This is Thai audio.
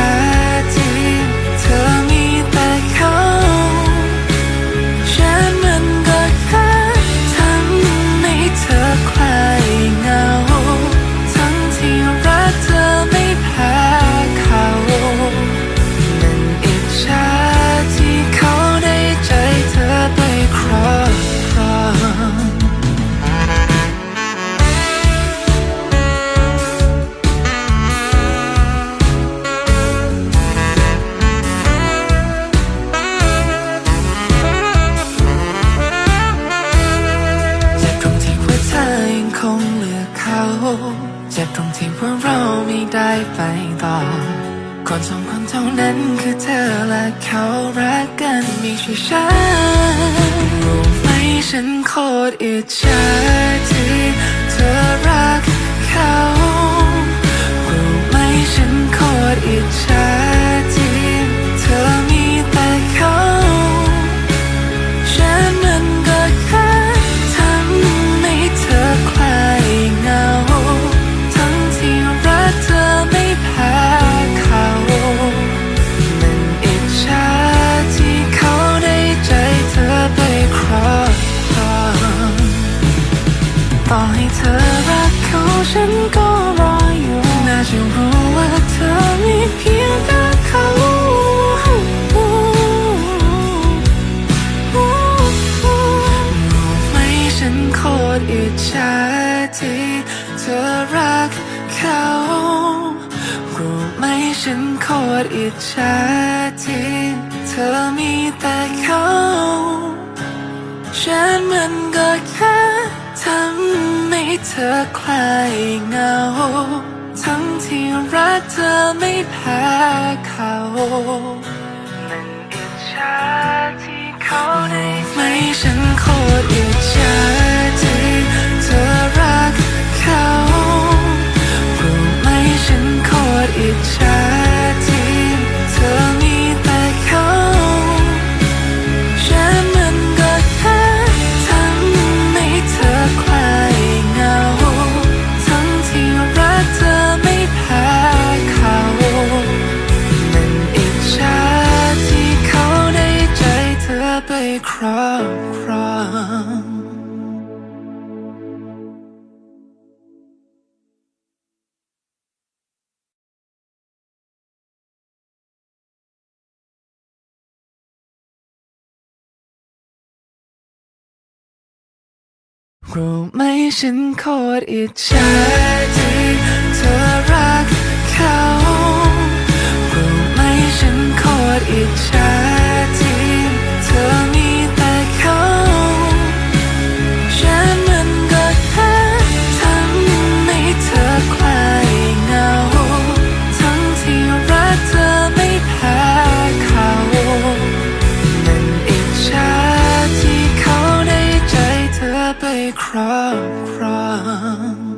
า คนสองคนเท่านั้นคือเธอและเขารักกันไม่ใช่ฉันรู้ไหมฉันโคตรอิจฉา ฉันโคตรอิจฉาที่เธอรักเขารู้ไหมฉันโคตรอิจฉาที่เธอมีแต่เขาฉันมันก็แค่ทำให้เธอคลายเหงา ทั้งที่รักเธอไม่แพ้เขา มันอิจฉาที่เขา อิจฉาที่เธอมีแต่เขา ฉันมันก็แค่ทำให้เธอคลายเหงา ทั้งที่รักเธอไม่แพ้เขา มันอิจฉาที่เขาได้ใจเธอไปครอบ รู้ไหมฉันโคตรอิจฉาที่ crown.